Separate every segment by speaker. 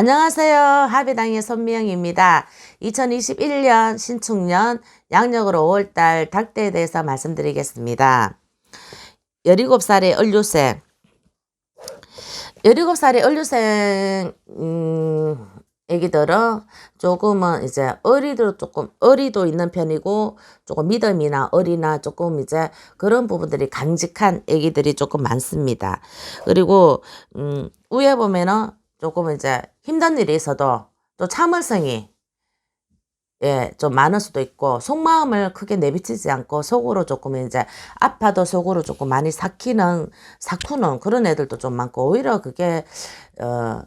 Speaker 1: 안녕하세요. 하비당의 손미영입니다. 2021년 신축년 양력으로 5월달 닭대에 대해서 말씀드리겠습니다. 17살의 얼류생. 17살의 얼류생, 음, 애기들은 조금은 이제 어리도 조금 어리도 있는 편이고 조금 믿음이나 어리나 조금 이제 그런 부분들이 강직한 애기들이 조금 많습니다. 그리고 음 위에 보면은 조금 이제 힘든 일이 있어도 또 참을성이 예, 좀 많을 수도 있고, 속마음을 크게 내비치지 않고, 속으로 조금 이제, 아파도 속으로 조금 많이 삭히는, 삭히는 그런 애들도 좀 많고, 오히려 그게, 어,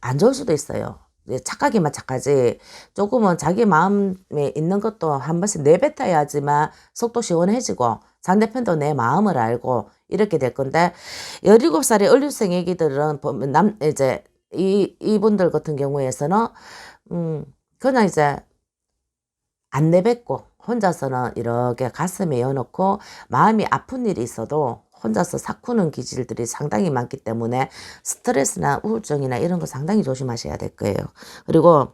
Speaker 1: 안 좋을 수도 있어요. 예, 착하기만 착하지, 조금은 자기 마음에 있는 것도 한 번씩 내뱉어야지만 속도 시원해지고, 상대편도 내 마음을 알고, 이렇게 될 건데, 17살의 얼류생 애기들은 보면 남, 이제, 이, 이분들 같은 경우에서는, 음, 그냥 이제, 안 내뱉고 혼자서는 이렇게 가슴에 여놓고 마음이 아픈 일이 있어도 혼자서 삭히는 기질들이 상당히 많기 때문에 스트레스나 우울증이나 이런 거 상당히 조심하셔야 될 거예요. 그리고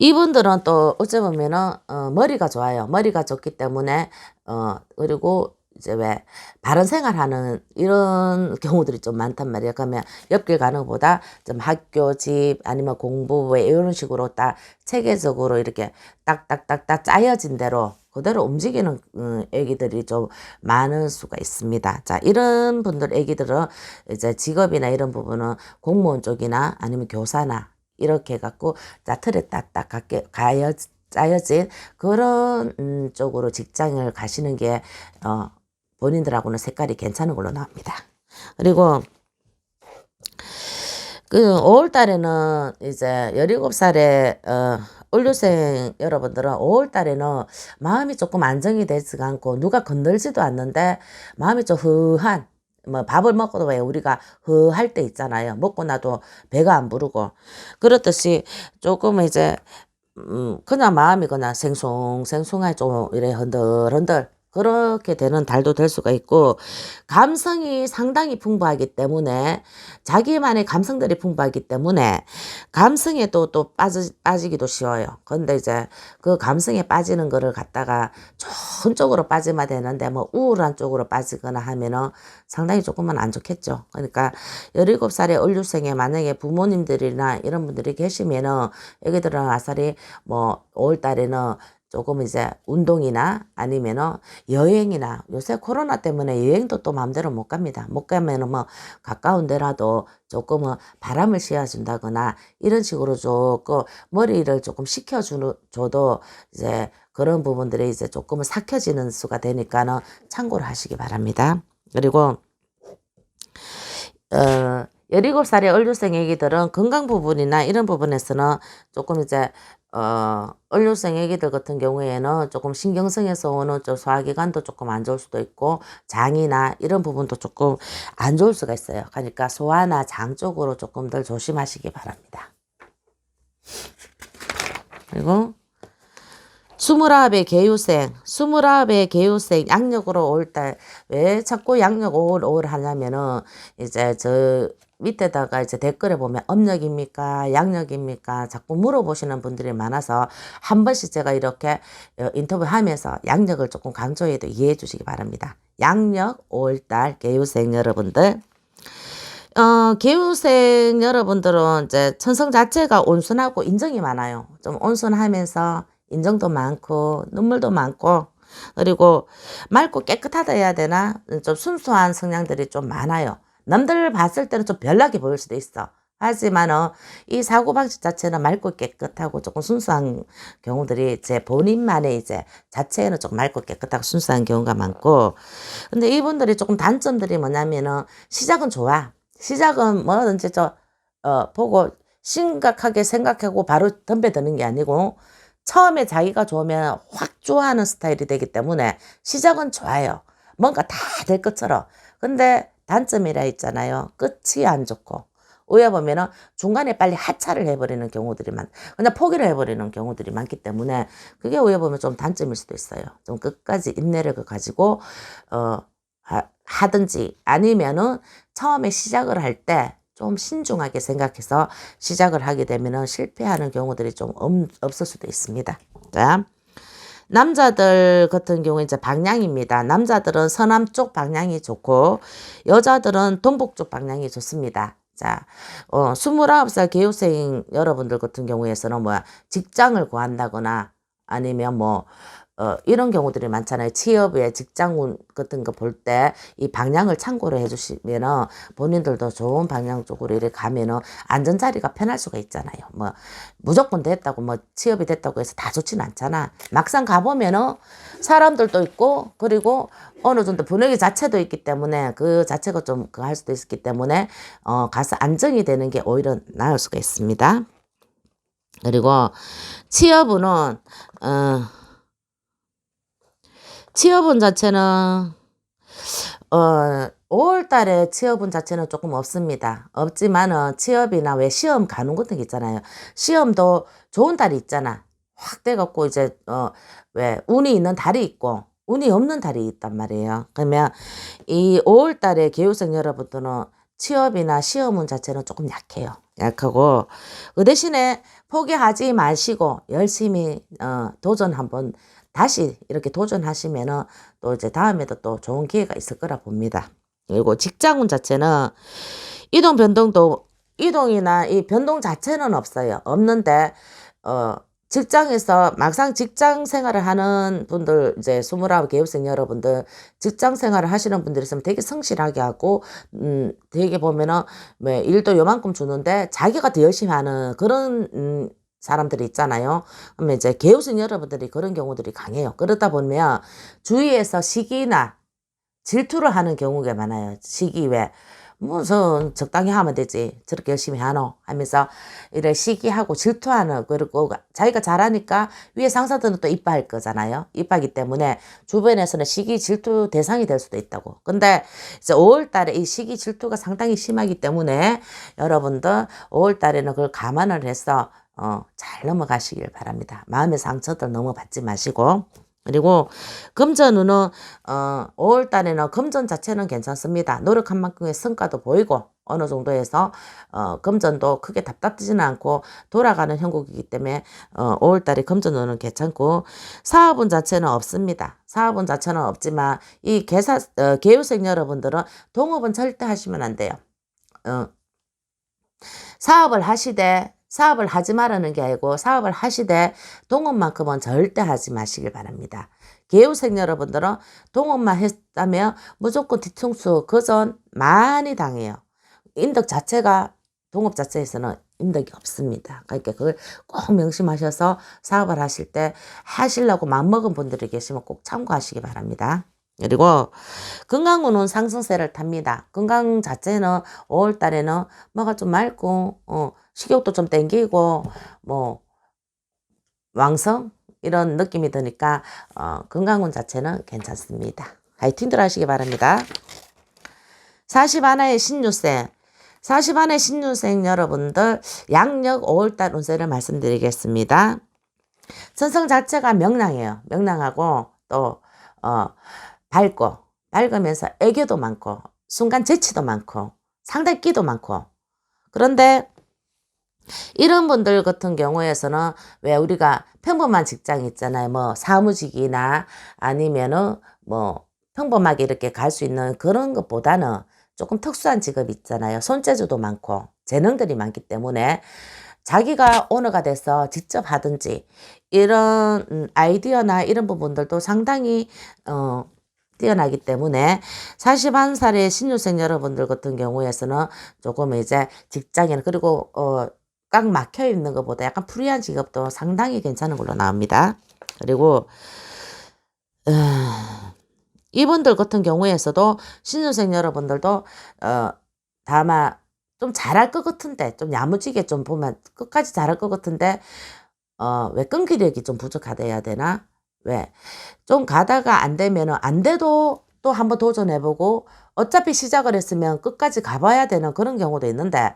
Speaker 1: 이분들은 또 어째 보면은 어, 머리가 좋아요. 머리가 좋기 때문에 어 그리고 이제 왜 바른 생활하는 이런 경우들이 좀 많단 말이에요. 그러면 옆길 가는 것보다 좀 학교, 집 아니면 공부 왜 이런 식으로 딱 체계적으로 이렇게 딱딱딱딱 짜여진 대로 그대로 움직이는 음, 애기들이 좀 많을 수가 있습니다. 자, 이런 분들 애기들은 이제 직업이나 이런 부분은 공무원 쪽이나 아니면 교사나 이렇게 해갖고 자 틀에 딱딱 가게 가여 짜여진 그런 음, 쪽으로 직장을 가시는 게 어, 본인들하고는 색깔이 괜찮은 걸로 나옵니다. 그리고 그 5월 달에는 이제 17살의 어 올류생 여러분들은 5월 달에는 마음이 조금 안정이 되지가 않고 누가 건들지도 않는데 마음이 좀 흐한 뭐 밥을 먹고도 왜 우리가 흐할 때 있잖아요. 먹고 나도 배가 안 부르고 그렇듯이 조금 이제 음 그냥 마음이 그냥 생숭생숭하게 좀 이래 흔들흔들 그렇게 되는 달도 될 수가 있고 감성이 상당히 풍부하기 때문에 자기만의 감성들이 풍부하기 때문에 감성에 또또 빠지, 빠지기도 쉬워요. 근데 이제 그 감성에 빠지는 거를 갖다가 좋은 쪽으로 빠지면 되는데 뭐 우울한 쪽으로 빠지거나 하면은 상당히 조금은 안 좋겠죠. 그러니까 17살의 얼류생에 만약에 부모님들이나 이런 분들이 계시면은 애기들은 아싸리 뭐 5월 달에는 조금 이제 운동이나 아니면은 여행이나 요새 코로나 때문에 여행도 또 마음대로 못 갑니다. 못 가면은 뭐 가까운 데라도 조금은 바람을 씌워준다거나 이런 식으로 조금 머리를 조금 식혀주는 줘도 이제 그런 부분들이 이제 조금은 삭혀지는 수가 되니까는 참고를 하시기 바랍니다. 그리고 어 17살의 얼류생 애기들은 건강 부분이나 이런 부분에서는 조금 이제 어, 얼류생 애기들 같은 경우에는 조금 신경성에서 오는 좀 소화기관도 조금 안 좋을 수도 있고 장이나 이런 부분도 조금 안 좋을 수가 있어요. 그러니까 소화나 장 쪽으로 조금 더 조심하시기 바랍니다. 그리고 스물아홉의 개유생, 스물아홉의 개유생 양력으로 올달 왜 자꾸 양력 5월 5월 하냐면은 이제 저 밑에다가 이제 댓글에 보면 âm력입니까 양력입니까 자꾸 물어보시는 분들이 많아서 한 번씩 제가 이렇게 어, 인터뷰하면서 양력을 조금 강조해도 이해해 주시기 바랍니다. 양력 5월달 개유생 여러분들. 어, 개우생 여러분들은 이제 천성 자체가 온순하고 인정이 많아요. 좀 온순하면서 인정도 많고 눈물도 많고 그리고 맑고 깨끗하다 해야 되나 좀 순수한 성향들이 좀 많아요. 남들 봤을 때는 좀 별나게 보일 수도 있어. 하지만은 이 사고방식 자체는 맑고 깨끗하고 조금 순수한 경우들이 제 본인만의 이제 자체는 조금 맑고 깨끗하고 순수한 경우가 많고 근데 이분들이 조금 단점들이 뭐냐면은 시작은 좋아. 시작은 뭐든지 저 어, 보고 심각하게 생각하고 바로 덤벼드는 게 아니고 처음에 자기가 좋으면 확 좋아하는 스타일이 되기 때문에 시작은 좋아요. 뭔가 다 될 것처럼. 근데 단점이라 있잖아요. 끝이 안 좋고. 오해 보면은 중간에 빨리 하차를 해버리는 경우들이 많, 그냥 포기를 해버리는 경우들이 많기 때문에 그게 오해 보면 좀 단점일 수도 있어요. 좀 끝까지 인내를 가지고, 어, 하, 하든지 아니면은 처음에 시작을 할 때 좀 신중하게 생각해서 시작을 하게 되면 실패하는 경우들이 좀 없, 없을 수도 있습니다. 자. 남자들 같은 경우 이제 방향입니다. 남자들은 서남 쪽 방향이 좋고 여자들은 동북 쪽 방향이 좋습니다. 자, 어, 29살 개우생 여러분들 같은 경우에서는 뭐야, 직장을 구한다거나 아니면 뭐, 어, 이런 경우들이 많잖아요. 취업에 직장운 같은 거 볼 때 이 방향을 참고를 해주시면은 본인들도 좋은 방향 쪽으로 이렇게 가면은 안전 자리가 편할 수가 있잖아요. 뭐, 무조건 됐다고 뭐 취업이 됐다고 해서 다 좋진 않잖아. 막상 가보면은 사람들도 있고 그리고 어느 정도 분위기 자체도 있기 때문에 그 자체가 좀 그 할 수도 있기 때문에 어, 가서 안정이 되는 게 오히려 나을 수가 있습니다. 그리고 취업은 어, 취업운 자체는 어 5월 달에 취업운 자체는 조금 없습니다. 없지만은 취업이나 왜 시험 가는 것들 있잖아요. 시험도 좋은 달이 있잖아. 확 돼갖고 이제 어 왜 운이 있는 달이 있고 운이 없는 달이 있단 말이에요. 그러면 이 5월 달에 개우생 여러분들은 취업이나 시험운 자체는 조금 약해요. 약하고 그 대신에 포기하지 마시고 열심히 어 도전 한번 다시 이렇게 도전하시면은 또 이제 다음에도 또 좋은 기회가 있을 거라 봅니다. 그리고 직장운 자체는 이동 변동도 이동이나 이 변동 자체는 없어요. 없는데 어 직장에서 막상 직장 생활을 하는 분들 이제 스물아홉 개업생 여러분들 직장 생활을 하시는 분들 있으면 되게 성실하게 하고 음 되게 보면은 뭐 일도 요만큼 주는데 자기가 더 열심히 하는 그런 음 사람들이 있잖아요. 그러면 이제 개우생 여러분들이 그런 경우들이 강해요. 그러다 보면 주위에서 시기나 질투를 하는 경우가 많아요. 시기 왜 무슨 적당히 하면 되지 저렇게 열심히 하노 하면서 이래 시기하고 질투하는 그리고 자기가 잘하니까 위에 상사들은 또 이뻐할 거잖아요 이뻐하기 때문에 주변에서는 시기 질투 대상이 될 수도 있다고 근데 이제 5월 달에 이 시기 질투가 상당히 심하기 때문에 여러분들 5월 달에는 그걸 감안을 해서 어, 잘 넘어가시길 바랍니다 마음의 상처들 너무 받지 마시고 그리고 금전운은 어 5월 달에는 금전 자체는 괜찮습니다. 노력한 만큼의 성과도 보이고 어느 정도에서 어 금전도 크게 답답지는 않고 돌아가는 형국이기 때문에 어 5월 달에 금전운은 괜찮고 사업운 자체는 없습니다. 사업운 자체는 없지만 이 개사 어, 개유생 여러분들은 동업은 절대 하시면 안 돼요. 어 사업을 하시되 사업을 하지 말라는 게 아니고 사업을 하시되 동업만큼은 절대 하지 마시길 바랍니다. 개우생 여러분들은 동업만 했다면 무조건 뒤통수 그전 많이 당해요. 인덕 자체가 동업 자체에서는 인덕이 없습니다. 그러니까 그걸 꼭 명심하셔서 사업을 하실 때 하시려고 마음먹은 분들이 계시면 꼭 참고하시기 바랍니다. 그리고 건강운은 상승세를 탑니다. 건강 자체는 5월 달에는 뭐가 좀 맑고 어, 식욕도 좀 땡기고 뭐 왕성 이런 느낌이 드니까 어, 건강운 자체는 괜찮습니다. 화이팅들 하시기 바랍니다. 40 하나의 신유생 40 하나의 신유생 여러분들 양력 5월달 운세를 말씀드리겠습니다. 천성 자체가 명랑해요. 명랑하고 또 어, 밝고 밝으면서 애교도 많고 순간 재치도 많고 상당히 끼도 많고 그런데 이런 분들 같은 경우에서는 왜 우리가 평범한 직장 있잖아요. 뭐 사무직이나 아니면은 뭐 평범하게 이렇게 갈 수 있는 그런 것보다는 조금 특수한 직업 있잖아요. 손재주도 많고 재능들이 많기 때문에 자기가 오너가 돼서 직접 하든지 이런 음, 아이디어나 이런 부분들도 상당히 어 뛰어나기 때문에 41살의 신유생 여러분들 같은 경우에서는 조금 이제 직장인 그리고 어 꽉 막혀 있는 것보다 약간 프리한 직업도 상당히 괜찮은 걸로 나옵니다. 그리고 어, 이분들 같은 경우에서도 신입생 여러분들도 어, 다마 좀 잘할 것 같은데 좀 야무지게 좀 보면 끝까지 잘할 것 같은데 어, 왜 끈기력이 좀 부족하다 해야 되나? 왜? 좀 가다가 안 되면은 안 돼도 또 한번 도전해보고 어차피 시작을 했으면 끝까지 가봐야 되는 그런 경우도 있는데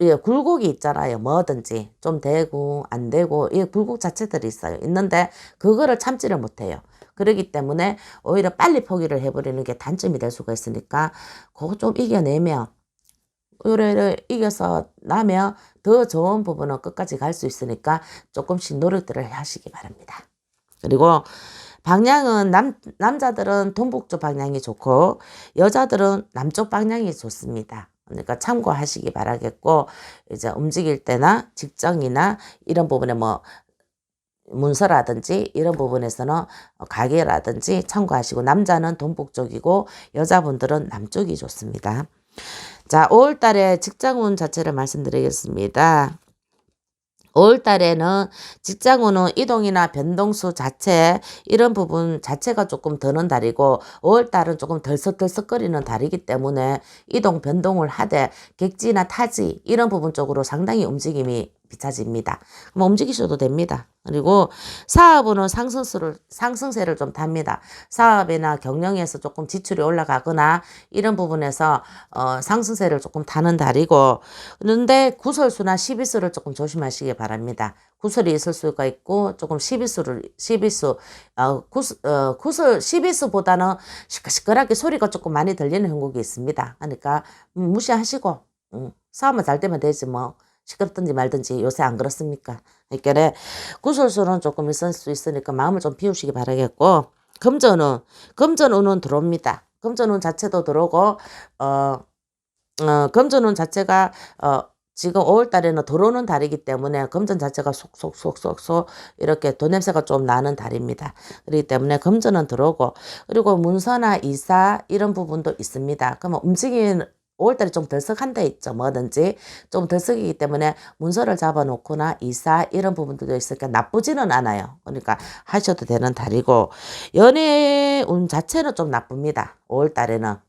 Speaker 1: 예, 굴곡이 있잖아요. 뭐든지 좀 되고 안 되고 이 굴곡 자체들이 있어요. 있는데 그거를 참지를 못해요. 그러기 때문에 오히려 빨리 포기를 해버리는 게 단점이 될 수가 있으니까 그거 좀 이겨내면 요래를 이겨서 나면 더 좋은 부분은 끝까지 갈 수 있으니까 조금씩 노력들을 하시기 바랍니다. 그리고 방향은 남, 남자들은 동북쪽 방향이 좋고 여자들은 남쪽 방향이 좋습니다. 그러니까 참고하시기 바라겠고 이제 움직일 때나 직장이나 이런 부분에 뭐 문서라든지 이런 부분에서는 가게라든지 참고하시고 남자는 동북 쪽이고 여자분들은 남쪽이 좋습니다. 자, 5월 달에 직장운 자체를 말씀드리겠습니다. 5월 달에는 직장운은 이동이나 변동수 자체 이런 부분 자체가 조금 드는 달이고 5월 달은 조금 덜썩덜썩거리는 달이기 때문에 이동 변동을 하되 객지나 타지 이런 부분 쪽으로 상당히 움직임이 비춰집니다. 뭐 움직이셔도 됩니다. 그리고 사업은 상승세를 상승세를 좀 답니다. 사업이나 경영에서 조금 지출이 올라가거나 이런 부분에서 어, 상승세를 조금 타는 달이고 그런데 구설수나 시비수를 조금 조심하시기 바랍니다. 구설이 있을 수가 있고 조금 시비수를 시비수 어, 구스, 어, 구설 시비수보다는 시끌시끌하게 소리가 조금 많이 들리는 형국이 있습니다. 그러니까 음, 무시하시고 음, 사업만 잘 되면 되지 뭐. 시끄럽든지 말든지 요새 안 그렇습니까? 그러니까 구설수는 조금 있을 수 있으니까 마음을 좀 비우시기 바라겠고 금전은 금전운은 들어옵니다. 금전운 자체도 들어오고 어, 어 금전운 자체가 어 지금 5월 달에는 들어오는 달이기 때문에 금전 자체가 속속속속속 이렇게 돈 냄새가 좀 나는 달입니다. 그렇기 때문에 금전은 들어오고 그리고 문서나 이사 이런 부분도 있습니다. 그러면 움직이는 5월달에 좀 덜썩한 데 있죠. 뭐든지 좀 덜썩이기 때문에 문서를 잡아놓거나 이사 이런 부분들도 있으니까 나쁘지는 않아요. 그러니까 하셔도 되는 달이고 연애 운 자체는 좀 나쁩니다. 5월달에는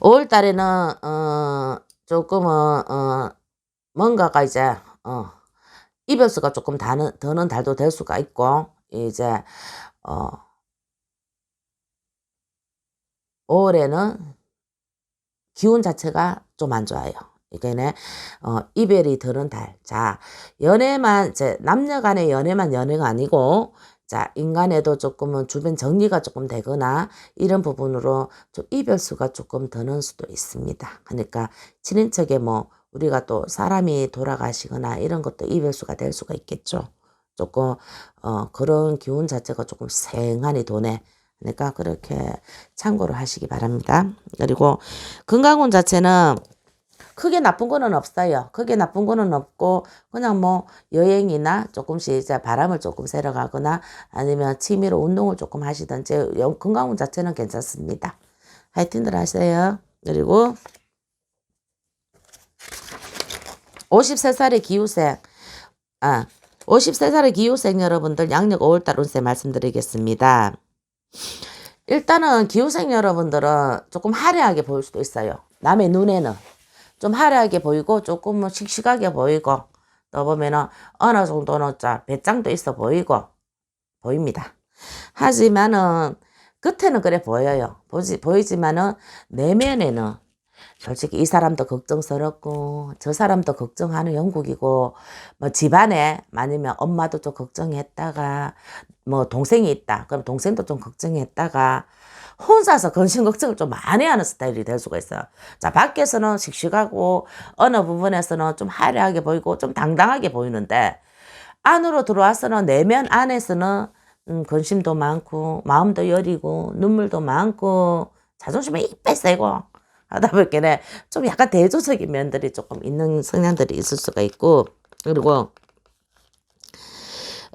Speaker 1: 5월달에는 어 조금은 어 뭔가가 이제 어 이별수가 조금 다는 더는 달도 될 수가 있고 이제 어 5월에는 기운 자체가 좀 안 좋아요. 이게는 어, 이별이 드는 달. 자, 연애만 이제 남녀 간의 연애만 연애가 아니고 자, 인간에도 조금은 주변 정리가 조금 되거나 이런 부분으로 좀 이별수가 조금 드는 수도 있습니다. 그러니까 친인척에 뭐 우리가 또 사람이 돌아가시거나 이런 것도 이별수가 될 수가 있겠죠. 조금 어, 그런 기운 자체가 조금 생한이 도네. 그러니까 그렇게 참고를 하시기 바랍니다. 그리고 건강운 자체는 크게 나쁜 거는 없어요. 크게 나쁜 거는 없고 그냥 뭐 여행이나 조금씩 이제 바람을 조금 쐬러 가거나 아니면 취미로 운동을 조금 하시든지 건강운 자체는 괜찮습니다. 하여튼들 하세요. 그리고 53살의 기후생 아 53살의 기후생 여러분들 양력 5월달 운세 말씀드리겠습니다. 일단은 기후생 여러분들은 조금 화려하게 보일 수도 있어요. 남의 눈에는 좀 화려하게 보이고 조금 씩씩하게 보이고 또 보면은 어느 정도는 자 배짱도 있어 보이고 보입니다. 하지만은 끝에는 그래 보여요. 보지 보이지만은 내면에는 솔직히 이 사람도 걱정스럽고 저 사람도 걱정하는 영국이고 뭐 집안에 아니면 엄마도 좀 걱정했다가 뭐 동생이 있다 그럼 동생도 좀 걱정했다가 혼자서 근심 걱정을 좀 많이 하는 스타일이 될 수가 있어요. 자 밖에서는 씩씩하고 어느 부분에서는 좀 화려하게 보이고 좀 당당하게 보이는데 안으로 들어와서는 내면 안에서는 음, 근심도 많고 마음도 여리고 눈물도 많고 자존심이 이빼 세고 하다 보니까 좀 약간 대조적인 면들이 조금 있는 성향들이 있을 수가 있고 그리고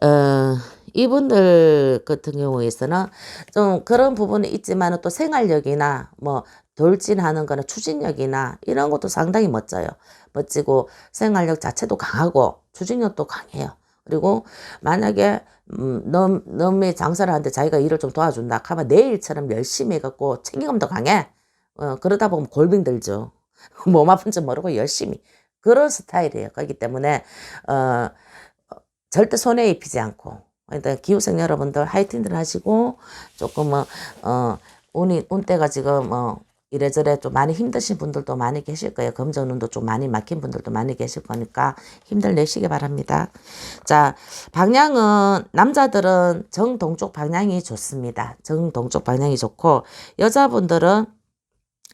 Speaker 1: 어 이분들 같은 경우에서는 좀 그런 부분이 있지만 또 생활력이나 뭐 돌진하는 거나 추진력이나 이런 것도 상당히 멋져요. 멋지고 생활력 자체도 강하고 추진력도 강해요. 그리고 만약에 음, 넘, 넘이 장사를 하는데 자기가 일을 좀 도와준다 하면 내 일처럼 열심히 해갖고 책임감도 강해. 어, 그러다 보면 골빙 들죠. 몸 아픈지 모르고 열심히. 그런 스타일이에요. 그렇기 때문에, 어, 절대 손해 입히지 않고. 그러니까 기후생 여러분들 하이틴들 하시고, 조금, 뭐, 어, 운이, 운때가 지금, 어, 이래저래 좀 많이 힘드신 분들도 많이 계실 거예요. 금전운도 좀 많이 막힌 분들도 많이 계실 거니까 힘들 내시기 바랍니다. 자, 방향은 남자들은 정동쪽 방향이 좋습니다. 정동쪽 방향이 좋고 여자분들은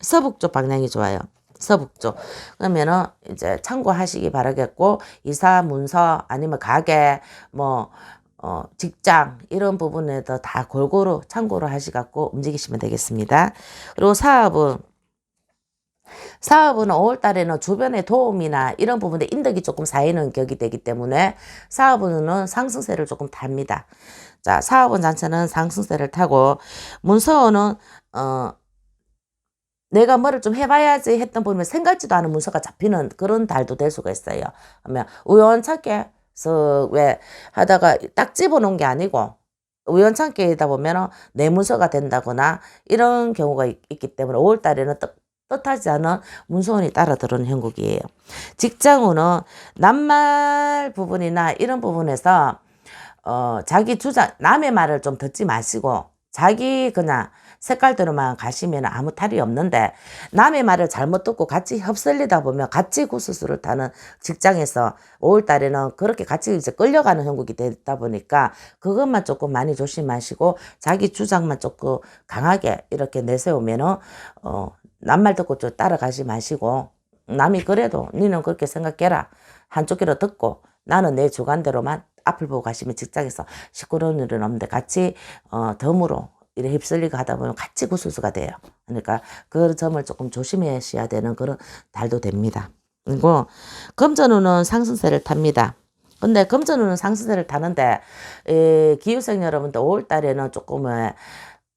Speaker 1: 서북쪽 방향이 좋아요. 서북쪽. 그러면은 이제 참고하시기 바라겠고 이사 문서 아니면 가게 뭐 어, 직장 이런 부분에도 다 골고루 참고를 하시갖고 움직이시면 되겠습니다. 그리고 사업은 사업은 5월 달에는 주변의 도움이나 이런 부분에 인덕이 조금 쌓이는 격이 되기 때문에 사업은 상승세를 조금 답니다. 자, 사업은 자체는 상승세를 타고 문서는 어 내가 뭐를 좀 해봐야지 했던 부분에 생각지도 않은 문서가 잡히는 그런 달도 될 수가 있어요. 그러면 우연찮게서 왜 하다가 딱 집어놓은 게 아니고 우연찮게다 보면은 내 문서가 된다거나 이런 경우가 있, 기 때문에 5월 달에는 뜻, 뜻하지 않은 문서원이 따라 들어오는 형국이에요. 직장운은 낱말 부분이나 이런 부분에서 어, 자기 주장, 남의 말을 좀 듣지 마시고, 자기 그냥 색깔대로만 가시면 아무 탈이 없는데, 남의 말을 잘못 듣고 같이 흡설리다 보면 같이 구스수를 타는 직장에서 5월 달에는 그렇게 같이 이제 끌려가는 형국이 되다 보니까 그것만 조금 많이 조심하시고, 자기 주장만 조금 강하게 이렇게 내세우면은, 어, 남말 듣고 좀 따라가지 마시고, 남이 그래도 니는 그렇게 생각해라. 한쪽 귀로 듣고, 나는 내 주관대로만 앞을 보고 가시면 직장에서 시끄러운 일은 없는데 같이 어 덤으로 이래 휩쓸리고 하다 보면 같이 구수수가 돼요. 그러니까 그 점을 조금 조심하셔야 되는 그런 달도 됩니다. 그리고 금전운은 상승세를 탑니다. 근데 금전운은 상승세를 타는데 에, 기후생 여러분들 5월 달에는 조금 은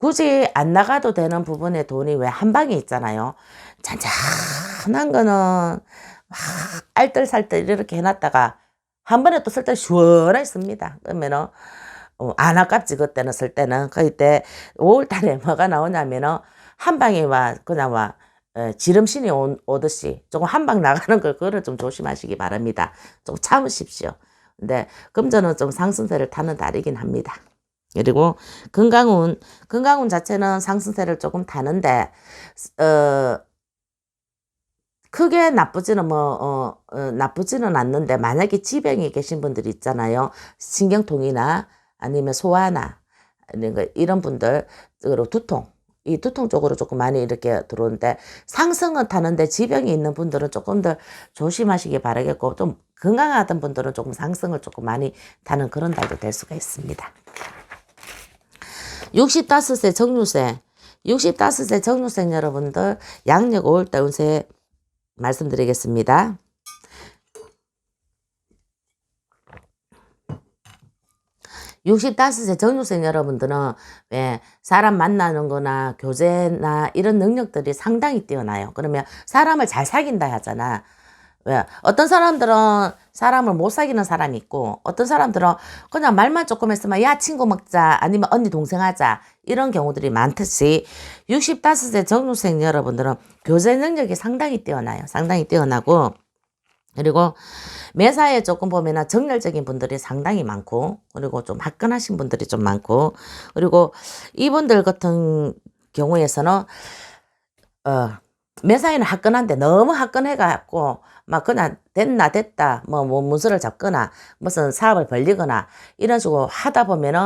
Speaker 1: 굳이 안 나가도 되는 부분의 돈이 왜 한 방에 있잖아요. 잔잔한 거는 막 알뜰살뜰 이렇게 해놨다가 한 번에 또 쓸 때 시원하게 씁니다. 그러면은 어, 안 아깝지 그때는 쓸 때는 그때 5월 달에 뭐가 나오냐면은 한 방에 와 그냥 와 에, 지름신이 오, 오듯이 조금 한 방 나가는 걸 그거를 좀 조심하시기 바랍니다. 좀 참으십시오. 근데 금전은 좀 상승세를 타는 달이긴 합니다. 그리고 건강운 건강운 자체는 상승세를 조금 타는데 어 크게 나쁘지는 뭐, 어, 어, 나쁘지는 않는데, 만약에 지병이 계신 분들이 있잖아요. 신경통이나 아니면 소화나, 아니면 이런 분들, 그리고 두통. 이 두통 쪽으로 조금 많이 이렇게 들어오는데, 상승은 타는데 지병이 있는 분들은 조금 더 조심하시기 바라겠고, 좀 건강하던 분들은 조금 상승을 조금 많이 타는 그런 달도 될 수가 있습니다. 65세 정유세, 65세 정유생 여러분들, 양력 5월달 운세 말씀드리겠습니다. 육십다섯세 정육생 여러분들은 왜 사람 만나는 거나 교제나 이런 능력들이 상당히 뛰어나요. 그러면 사람을 잘 사귄다 하잖아. 왜 어떤 사람들은 사람을 못 사귀는 사람이 있고 어떤 사람들은 그냥 말만 조금 했으면 야 친구 먹자 아니면 언니 동생 하자 이런 경우들이 많듯이 65세 정육생 여러분들은 교제 능력이 상당히 뛰어나요. 상당히 뛰어나고 그리고 매사에 조금 보면은 정열적인 분들이 상당히 많고 그리고 좀 화끈하신 분들이 좀 많고 그리고 이분들 같은 경우에서는 어 매사에는 화끈한데 너무 화끈해갖고 막 그냥 됐나 됐다 뭐, 뭐 문서를 잡거나 무슨 사업을 벌리거나 이런 식으로 하다 보면은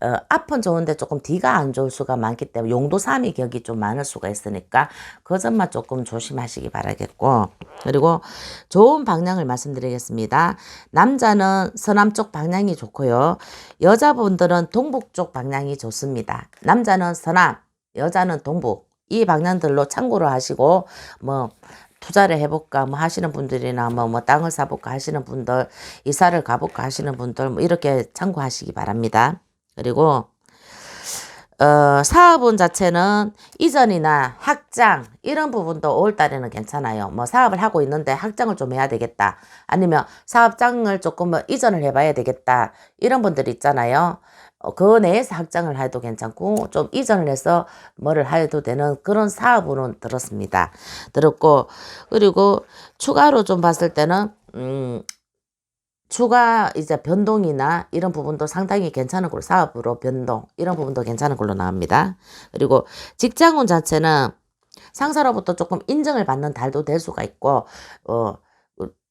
Speaker 1: 어, 앞은 좋은데 조금 뒤가 안 좋을 수가 많기 때문에 용도삼이 격이 좀 많을 수가 있으니까 그 점만 조금 조심하시기 바라겠고 그리고 좋은 방향을 말씀드리겠습니다. 남자는 서남쪽 방향이 좋고요. 여자분들은 동북 쪽 방향이 좋습니다. 남자는 서남, 여자는 동북 이 방향들로 참고를 하시고 뭐 투자를 해볼까 뭐 하시는 분들이나 뭐, 뭐 땅을 사볼까 하시는 분들 이사를 가볼까 하시는 분들 뭐 이렇게 참고하시기 바랍니다. 그리고 어, 사업운 자체는 이전이나 확장 이런 부분도 5월달에는 괜찮아요. 뭐 사업을 하고 있는데 확장을 좀 해야 되겠다. 아니면 사업장을 조금 뭐 이전을 해봐야 되겠다. 이런 분들 있잖아요. 어, 그 내에서 확장을 해도 괜찮고 좀 이전을 해서 뭐를 해도 되는 그런 사업으로 들었습니다. 들었고 그리고 추가로 좀 봤을 때는 음 추가 이제 변동이나 이런 부분도 상당히 괜찮은 걸로 사업으로 변동 이런 부분도 괜찮은 걸로 나옵니다. 그리고 직장운 자체는 상사로부터 조금 인정을 받는 달도 될 수가 있고 어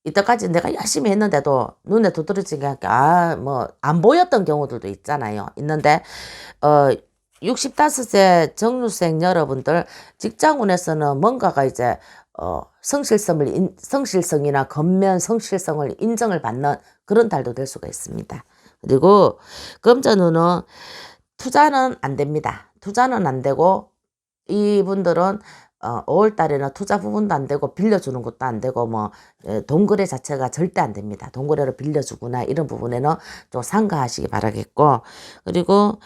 Speaker 1: 이때까지 내가 열심히 했는데도 눈에 두드러진 게 아, 뭐, 안 보였던 경우들도 있잖아요. 있는데, 어, 65세 정류생 여러분들 직장운에서는 뭔가가 이제, 어, 성실성을, 인, 성실성이나 겉면 성실성을 인정을 받는 그런 달도 될 수가 있습니다. 그리고 금전운은 투자는 안 됩니다. 투자는 안 되고 이분들은 어, 5월 달에는 투자 부분도 안 되고 빌려주는 것도 안 되고 뭐 에, 동거래 자체가 절대 안 됩니다. 동거래로 빌려주거나 이런 부분에는 좀 상가하시기 바라겠고 그리고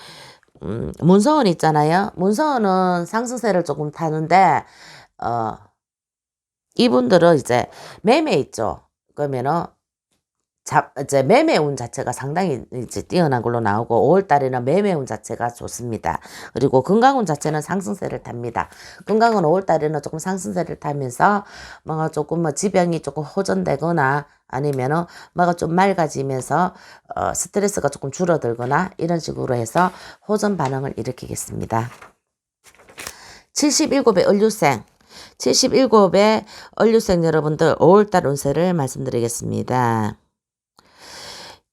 Speaker 1: 음, 문서원 있잖아요. 문서원은 상승세를 조금 타는데 어 이분들은 이제 매매 있죠. 그러면은 잡, 이제 매매운 자체가 상당히 이제 뛰어난 걸로 나오고 5월 달에는 매매운 자체가 좋습니다. 그리고 건강운 자체는 상승세를 탑니다. 건강은 5월 달에는 조금 상승세를 타면서 뭔가 조금 뭐 지병이 조금 호전되거나 아니면은 뭐가 좀 맑아지면서 어, 스트레스가 조금 줄어들거나 이런 식으로 해서 호전 반응을 일으키겠습니다. 77의 을류생 77의 을류생 여러분들 5월달 운세를 말씀드리겠습니다.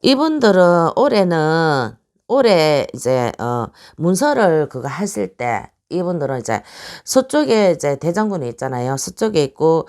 Speaker 1: 이분들은 올해는 올해 이제 어 문서를 그거 했을 때 이분들은 이제 서쪽에 이제 대장군이 있잖아요. 서쪽에 있고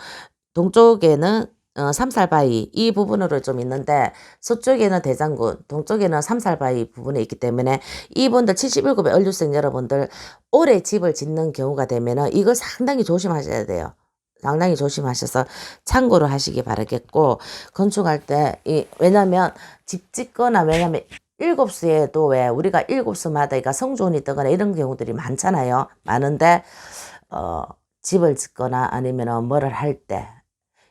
Speaker 1: 동쪽에는 어, 삼살바위 이 부분으로 좀 있는데 서쪽에는 대장군, 동쪽에는 삼살바위 부분에 있기 때문에 이분들 77급의 얼류생 여러분들 올해 집을 짓는 경우가 되면은 이걸 상당히 조심하셔야 돼요. 상당히 조심하셔서 참고를 하시기 바라겠고 건축할 때 이 왜냐면 집 짓거나 왜냐면 일곱 수에도 왜 우리가 일곱 수마다 그러니까 성존이 뜨거나 이런 경우들이 많잖아요. 많은데 어 집을 짓거나 아니면은 뭐를 할 때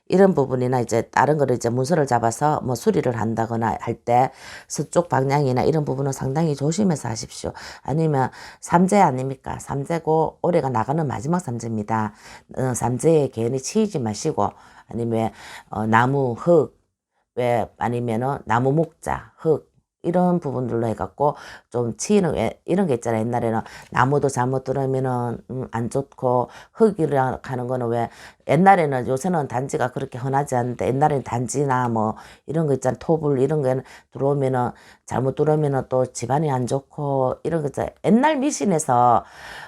Speaker 1: 이런 부분이나 이제 다른 거를 이제 문서를 잡아서 뭐 수리를 한다거나 할 때 서쪽 방향이나 이런 부분은 상당히 조심해서 하십시오. 아니면 삼재 아닙니까? 삼재고 올해가 나가는 마지막 삼재입니다. 어, 삼재에 괜히 치이지 마시고 아니면 어, 나무 흙 왜 아니면은 나무 목자 흙 이런 부분들로 해갖고 좀 치이는 왜 이런 게 있잖아요. 옛날에는 나무도 잘못 들으면은 음, 안 좋고 흙이라 하는 거는 왜 옛날에는 요새는 단지가 그렇게 흔하지 않는데 옛날에는 단지나 뭐 이런 거 있잖아요. 토불 이런 거는 들어오면은 잘못 들어오면은 또 집안이 안 좋고 이런 거 있잖아요. 옛날 미신에서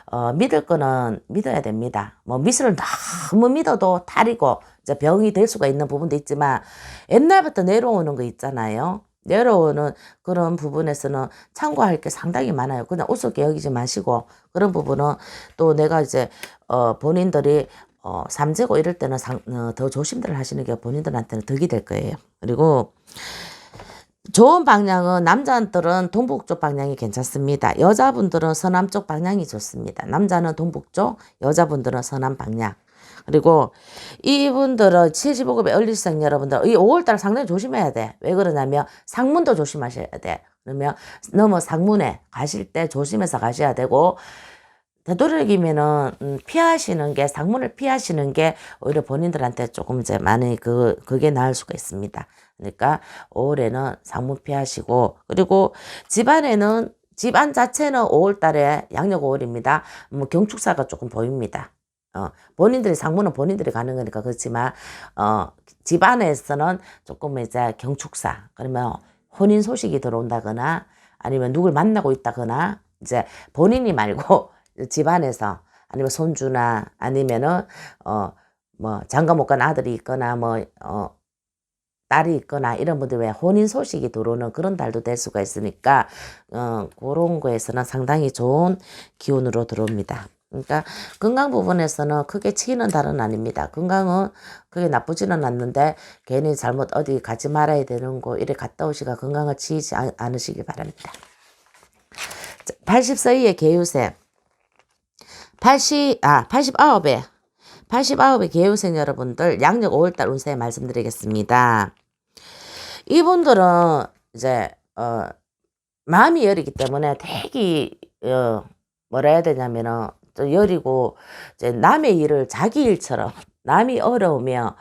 Speaker 1: 어, 믿을 거는 믿어야 됩니다. 뭐 미신을 너무 믿어도 탈이고 이제 병이 될 수가 있는 부분도 있지만 옛날부터 내려오는 거 있잖아요. 내려오는 그런 부분에서는 참고할 게 상당히 많아요. 그냥 우습게 여기지 마시고 그런 부분은 또 내가 이제 어 본인들이 어 삼재고 이럴 때는 상, 어, 더 조심들 하시는 게 본인들한테는 덕이 될 거예요. 그리고 좋은 방향은 남자들은 동북 쪽 방향이 괜찮습니다. 여자분들은 서남 쪽 방향이 좋습니다. 남자는 동북 쪽, 여자분들은 서남 방향. 그리고 이분들은 75급의 얼리생 여러분들 이 5월달 상당히 조심해야 돼. 왜 그러냐면 상문도 조심하셔야 돼. 그러면 너무 상문에 가실 때 조심해서 가셔야 되고 되도록이면은 음, 피하시는 게 상문을 피하시는 게 오히려 본인들한테 조금 이제 많이 그 그게 나을 수가 있습니다. 그러니까 올해는 상문 피하시고 그리고 집안에는 집안 자체는 5월달에 양력 5월입니다. 뭐 경축사가 조금 보입니다. 어, 본인들이 상무는 본인들이 가는 거니까 그렇지만 어, 집안에서는 조금 이제 경축사 그러면 혼인 소식이 들어온다거나 아니면 누굴 만나고 있다거나 이제 본인이 말고 집안에서 아니면 손주나 아니면은 어 뭐 장가 못 간 아들이 있거나 뭐어 딸이 있거나 이런 분들 왜 혼인 소식이 들어오는 그런 달도 될 수가 있으니까 어 그런 거에서는 상당히 좋은 기운으로 들어옵니다. 그러니까 건강 부분에서는 크게 치이는 달은 아닙니다. 건강은 그게 나쁘지는 않는데 괜히 잘못 어디 가지 말아야 되는 곳 이래 갔다 오시가 건강을 치이지 않- 않으시기 바랍니다. 84위의 개유생 80, 아, 89에 89의 개유생 여러분들 양력 5월달 운세 말씀드리겠습니다. 이분들은 이제 어 마음이 여리기 때문에 되게 어 뭐라 해야 되냐면은 또 여리고 이제 남의 일을 자기 일처럼 남이 어려우면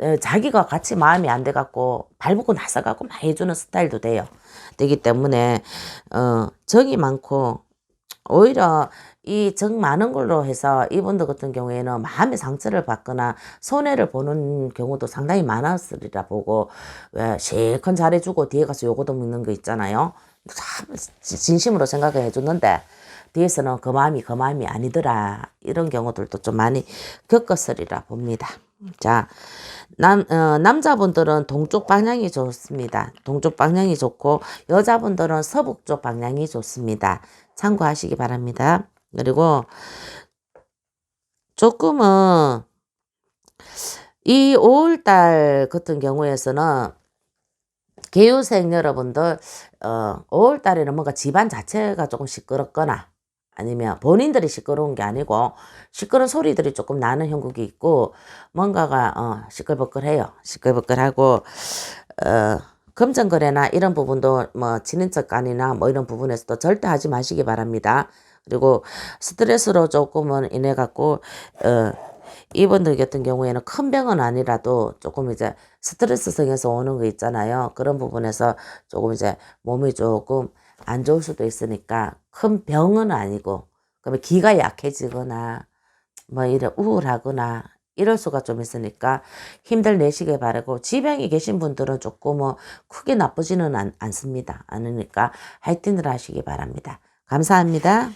Speaker 1: 어, 자기가 같이 마음이 안 돼 갖고 발벗고 나서 갖고 막 해주는 스타일도 돼요. 되기 때문에 어 정이 많고 오히려 이 정 많은 걸로 해서 이분들 같은 경우에는 마음의 상처를 받거나 손해를 보는 경우도 상당히 많았으리라 보고 왜 실컷 잘해주고 뒤에 가서 요거도 먹는 거 있잖아요. 참 진심으로 생각을 해줬는데 뒤에서는 그 마음이 그 마음이 아니더라 이런 경우들도 좀 많이 겪었으리라 봅니다. 자, 남, 어, 남자분들은 동쪽 방향이 좋습니다. 동쪽 방향이 좋고, 여자분들은 서북쪽 방향이 좋습니다. 참고하시기 바랍니다. 그리고 조금은 이 5월달 같은 경우에서는 개유생 여러분들 어 5월달에는 뭔가 집안 자체가 조금 시끄럽거나 아니면 본인들이 시끄러운 게 아니고 시끄러운 소리들이 조금 나는 형국이 있고 뭔가가 어 시끌벅글해요. 시끌벅글하고 어 금전거래나 이런 부분도 뭐 친인척 간이나 뭐 이런 부분에서도 절대 하지 마시기 바랍니다. 그리고 스트레스로 조금은 인해 갖고 어 이분들 같은 경우에는 큰 병은 아니라도 조금 이제 스트레스성에서 오는 거 있잖아요. 그런 부분에서 조금 이제 몸이 조금 안 좋을 수도 있으니까 큰 병은 아니고 그러면 기가 약해지거나 뭐 이래 우울하거나 이럴 수가 좀 있으니까 힘들 내시길 바라고 지병이 계신 분들은 조금 뭐 크게 나쁘지는 않, 않습니다. 않으니까 화이팅을 하시기 바랍니다. 감사합니다.